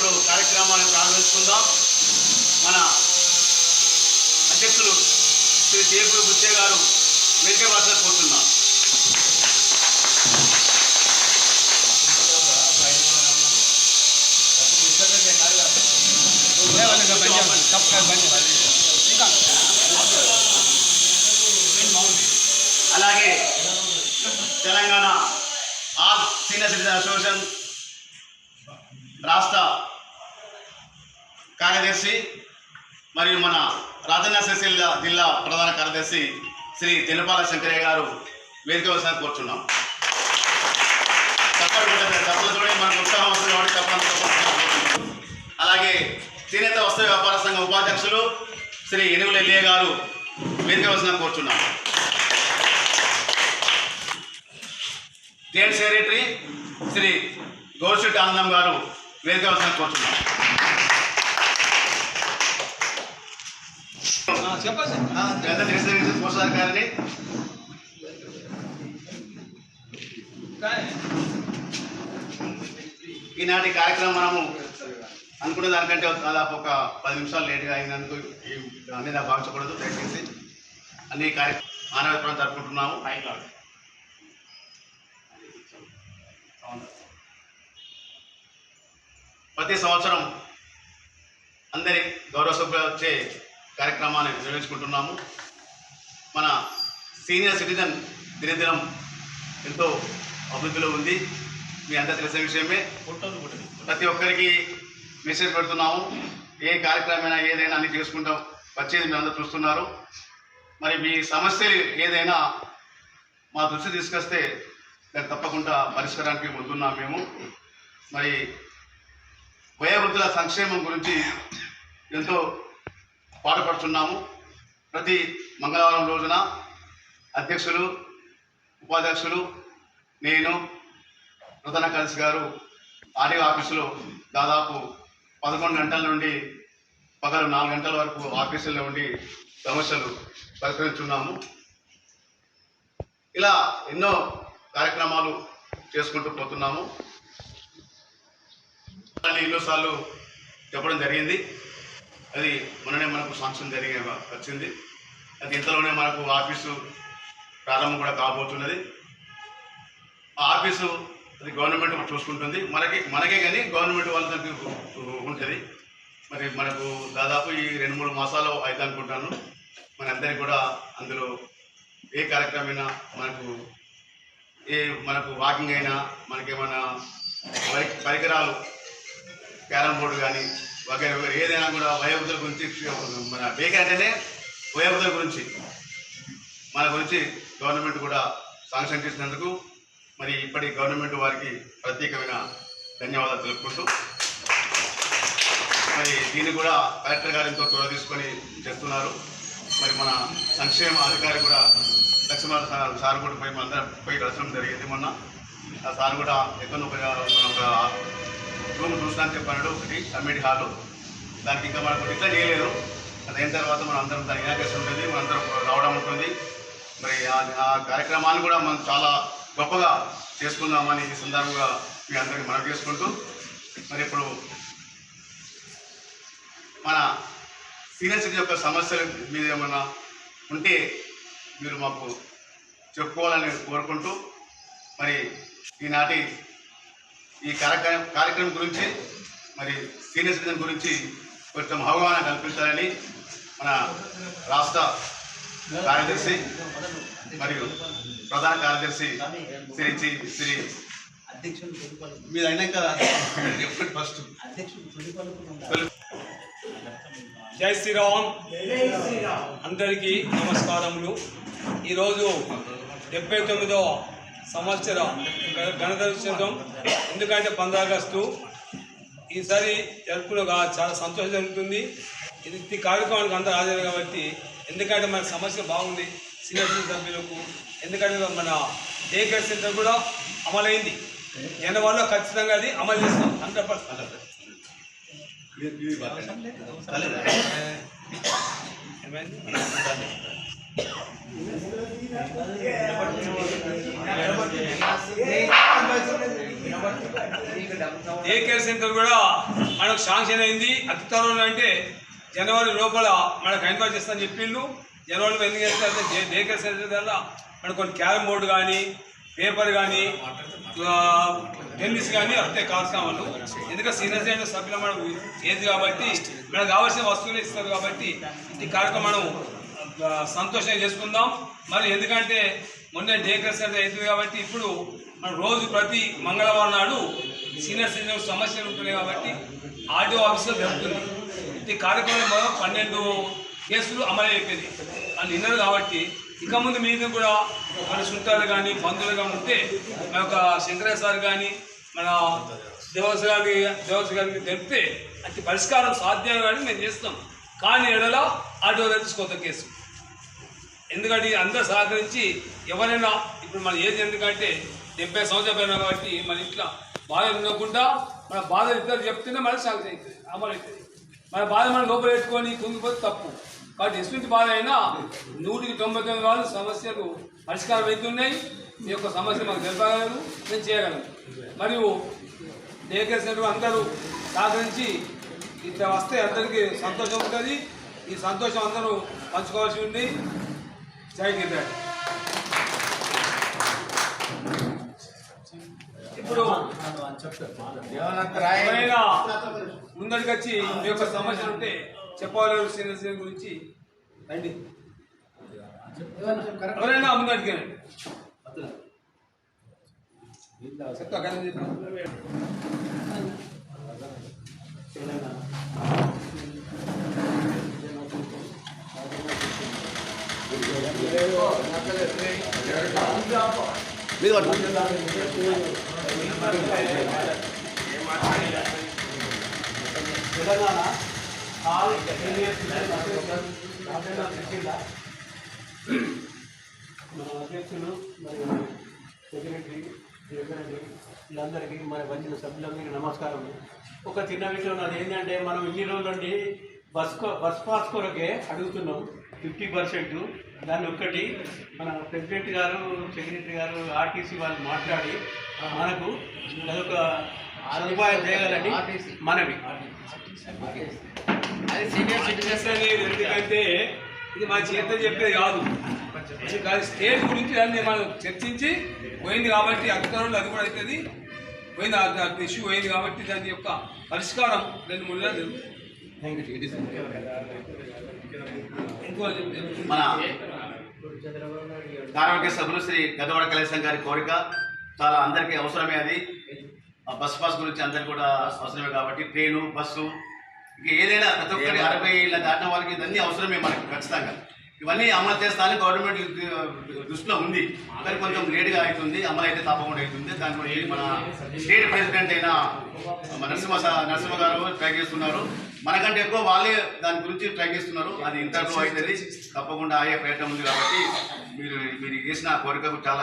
ఇప్పుడు కార్యక్రమాన్ని ప్రారంభించుకుందాం. మన అధ్యక్షులు శ్రీ దేవుడు బుచ్చే గారు వేదిక కోరుతున్నాం అలాగే Telangana all senior citizen association రాష్ట్ర కార్యదర్శి మరియు మన రాజన్న సిరిసిల్ల జిల్లా ప్రధాన కార్యదర్శి శ్రీ తెలపాల శంకరయ్య గారు వేదిక వలసని కోరుచున్నాం చప్పట్లు కొట్టండి. చప్పట్లతోనే మనకు ఉత్సాహం వస్తుంది కాబట్టి అలాగే చేనేత వస్త్ర వ్యాపార సంఘం ఉపాధ్యక్షులు శ్రీ ఎనుగుల ఎల్లియ గారు వేదిక వ్యవసాయం కోరుచున్నాం జేఎన్ సెక్రటరీ శ్రీ గౌర్షెట్ ఆనందం గారు వేదిక వ్యవసాయం కోరుచున్నాం ఈనాటి కార్యక్రమం మనము అనుకున్న దానికంటే దాదాపు ఒక పది నిమిషాలు లేట్గా అయినందుకు అనేది నాకు భావించకూడదు. దయచేసి అన్ని కార్యక్రమం మానవత్వం జరుపుకుంటున్నాము ప్రతి సంవత్సరం అందరి గౌరవ సభ్యులు వచ్చే కార్యక్రమాన్ని నిర్వహించుకుంటున్నాము. మన సీనియర్ సిటిజన్ దినదినం ఎంతో అభివృద్ధిలో ఉంది. మీ అందరూ తెలిసిన విషయమే. ప్రతి ఒక్కరికి మెసేజ్ పెడుతున్నాము. ఏ కార్యక్రమమైనా ఏదైనా అన్ని చేసుకుంటాం. వచ్చేది మీరు అందరూ చూస్తున్నారు. మరి మీ సమస్యలు ఏదైనా మా దృష్టి తీసుకొస్తే దాన్ని తప్పకుండా పరిష్కారానికి ముందున్నాం మేము. మరి వయోవృద్ధుల సంక్షేమం గురించి ఎంతో పాటుపడుతున్నాము ప్రతి మంగళవారం రోజున అధ్యక్షులు ఉపాధ్యక్షులు నేను ప్రధాన కలిసి గారు ఆర్డీఓ ఆఫీసులో దాదాపు పదకొండు గంటల నుండి పగలు నాలుగు గంటల వరకు ఆఫీసుల్లో ఉండి సమస్యలు పరిష్కరించున్నాము. ఇలా ఎన్నో కార్యక్రమాలు చేసుకుంటూ పోతున్నాము. ఎన్నోసార్లు చెప్పడం జరిగింది. అది మొన్ననే మనకు సాంక్షన్ జరిగి వచ్చింది. అది ఇంతలోనే మనకు ఆఫీసు ప్రారంభం కూడా కాబోతున్నది. ఆ ఆఫీసు అది గవర్నమెంట్ చూసుకుంటుంది. మనకి మనకే కానీ గవర్నమెంట్ వాళ్ళ ఉంటుంది. మరి మనకు దాదాపు ఈ రెండు మూడు మాసాలు అయితే అనుకుంటాను. మనందరికీ కూడా అందులో ఏ కార్యక్రమమైనా మనకు ఏ మనకు వాకింగ్ అయినా మనకేమైనా పరి పరికరాలు క్యారమ్ బోర్డు కానీ ఒక ఏదైనా కూడా వయోవృద్ధుల గురించి మన బేక్ అంటేనే వయోవృద్ధుల గురించి. మన గురించి గవర్నమెంట్ కూడా శాంక్షన్ చేసినందుకు మరి ఇప్పటి గవర్నమెంట్ వారికి ప్రత్యేకమైన ధన్యవాదాలు తెలుపుకుంటూ మరి దీన్ని కూడా కలెక్టర్ గారు ఎంతో చొరవ తీసుకొని చేస్తున్నారు. మరి మన సంక్షేమ అధికారి కూడా లక్ష్మణ సార్ సార్ కూడా పోయి మనందరం పోయి కలసడం జరిగింది మొన్న. ఆ సార్ కూడా ఎక్కడో మన ఒక రూమ్ చూసడానికి చెప్పాడు ఒకటి కమిటీ హాలు. దానికి ఇంకా మనకు ఇట్లా చేయలేదు అది అయిన తర్వాత మనం అందరం దాని ఇనాగ్రేషన్ ఉంటుంది మనందరం రావడం ఉంటుంది. మరి ఆ- కార్యక్రమాన్ని కూడా మనం చాలా గొప్పగా చేసుకుందామని ఈ సందర్భంగా మీ అందరికీ మనం చేసుకుంటూ మరి ఇప్పుడు మన సీనియర్ సిటీ యొక్క సమస్యల మీద ఏమైనా ఉంటే మీరు మాకు చెప్పుకోవాలని కోరుకుంటూ మరి ఈనాటి ఈ కార్యక్రమం కార్యక్రమం గురించి మరి సీనియర్ సిటిజన్ గురించి కొంచెం అవగాహన కల్పించాలని మన రాష్ట్ర కార్యదర్శి మరియు ప్రధాన కార్యదర్శి శ్రీ శ్రీ మీరు అయినాక ఎప్పుడు ఫస్ట్ జై శ్రీరామ్. అందరికీ నమస్కారములు. ఈరోజు డెబ్బై తొమ్మిదవ సంవత్సరం గ- గణతంత్ర దినోత్సవం ఎందుకంటే పంద్ర ఆగస్టు ఈసారి జరుపుకునే చాలా సంతోషం జరుగుతుంది. ఇది ఈ కార్యక్రమానికి అందరూ హాజరు కాబట్టి ఎందుకంటే మన సమస్య బాగుంది సీనియర్ సభ్యులకు. ఎందుకంటే మన డే కేర్ సెంటర్ కూడా అమలైంది. జనవరిలో ఖచ్చితంగా అది అమలు చేస్తాం. Hundred percent. ఏమైంది? డే కేర్ సెంటర్ కూడా మనకు శాంక్షన్ అయింది. అతి త్వరలో అంటే జనవరి లోపల మనకు ఎన్క్వైరీ చేస్తామని చెప్పిండు. జనవరిలో ఎందుకు చేస్తారంటే డే- కేర్ సెంటర్ వల్ల మనకు కొన్ని క్యారమ్ బోర్డు కానీ పేపర్ కానీ టెన్నిస్ కానీ వస్తాయి కార్యక్రమాలు ఎందుకంటే సీనియర్ సైన్ సభ్యులు మనకు ఏది కాబట్టి మనకు కావాల్సిన వస్తువులు ఇస్తారు కాబట్టి ఈ కార్యక్రమం సంతోషం సంతోషంగా చేసుకుందాం. మరి ఎందుకంటే మొన్న డే కేర్ అవుతుంది కాబట్టి ఇప్పుడు మనం రోజు ప్రతి మంగళవారం నాడు సీనియర్ సిటిజన్ సమస్యలు ఉంటున్నాయి కాబట్టి ఆర్డీఓ ఆఫీస్లో జరుగుతుంది. ఈ కార్యక్రమంలో పన్నెండు కేసులు అమలు అయిపోయింది అని విన్నారు కాబట్టి ఇక ముందు మీద కూడా మన చుట్టాలు కానీ బంధువులు కానీ ఉంటే మన యొక్క శంకరయ్య సార్ కానీ మన దేవస్ గారి దేవస్ గారికి తెలిపితే అతి పరిష్కారం సాధ్యం కానీ మేము చేస్తాం కానీ ఎడలో ఆటో తీసుకోవద్ద కేసు. ఎందుకంటే అందరూ సహకరించి ఎవరైనా ఇప్పుడు మన ఏజ్ ఎందుకంటే డెబ్బై సంవత్సరాలు పైన కాబట్టి మన ఇంట్లో బాధ ఉండకుండా మన బాధ ఇద్దరు చెప్తేనే మనకు సాగు అవుతుంది అమలు అవుతుంది. మన బాధ మనం లోపల పెట్టుకొని కుంగిపోతే తప్పు. కాబట్టి ఎటువంటి బాధ అయినా నూటికి తొంభై తొమ్మిది వాళ్ళు సమస్యలు పరిష్కారం అవుతున్నాయి. ఈ యొక్క సమస్య మాకు తెలపగలరు నేను చేయగలను మరియు డేకేర్ అందరూ సహకరించి ఇట్లా వస్తే అందరికీ సంతోషం ఉంటుంది. ఈ సంతోషం అందరూ పంచుకోవాల్సి ఉంది. గిరిరాజ్ ఇప్పుడు ముందడికి వచ్చి మీ యొక్క సమస్యలు ఉంటే చెప్పవాలి సీనియర్ సీనియర్ గురించి రండి. ఎవరైనా ముందడికి చెప్తా కదా మీద పట్టు. Telangana all senior citizen association మన అధ్యక్షులు మరియు సెక్రటరీ సెక్రటరీ వీళ్ళందరికీ మరి వచ్చిన సభ్యులందరికీ నమస్కారం ఒక చిన్న విషయం నాది ఏంటంటే మనం ఇన్ని రోజుల నుండి బస్ బస్ పాస్ కొరకే అడుగుతున్నాం. Fifty percent. దాన్ని ఒక్కటి మన ప్రెసిడెంట్ గారు సెక్రటరీ గారు ఆర్టీసీ వాళ్ళు మాట్లాడి మనకు అదొక సదుపాయం చేయాలని మనవి. అది సీనియర్ సిటిజన్స్ అనేది ఎందుకంటే ఇది మా చేత చెప్పేది కాదు. ఇది కాదు స్టేట్ గురించి దాన్ని మనం చర్చించి పోయింది కాబట్టి అధికారులు అది కూడా అవుతుంది పోయింది ఇష్యూ పోయింది కాబట్టి దాని యొక్క పరిష్కారం రెండు మూడు నెలలు జరుగుతుంది. మన కార్మిక సభ్యులు శ్రీ గదవాడ కళేశం గారి కోరిక చాలా అందరికీ అవసరమే అది. బస్ పాస్ గురించి అందరికి కూడా అవసరమే కాబట్టి ట్రైను బస్సు ఇంకా ఏదైనా ప్రతి ఒక్కరి అరవై ఏళ్ళ దాటిన వాళ్ళకి ఇవన్నీ అవసరమే మనకి ఖచ్చితంగా. ఇవన్నీ అమలు చేస్తానని గవర్నమెంట్ దృష్టిలో ఉంది. కానీ కొంచెం లేట్గా అవుతుంది. అమలు అయితే తప్పకుండా అవుతుంది. దాని మన స్టేట్ ప్రెసిడెంట్ అయిన నరసింహ నరసింహ గారు ట్రై చేస్తున్నారు. మనకంటే ఎక్కువ వాళ్ళే దాని గురించి ట్రై చేస్తున్నారు. అది ఇంతలో అవుతుంది తప్పకుండా అయ్యే ప్రయత్నం ఉంది కాబట్టి మీరు మీరు చేసిన కోరికకు చాలా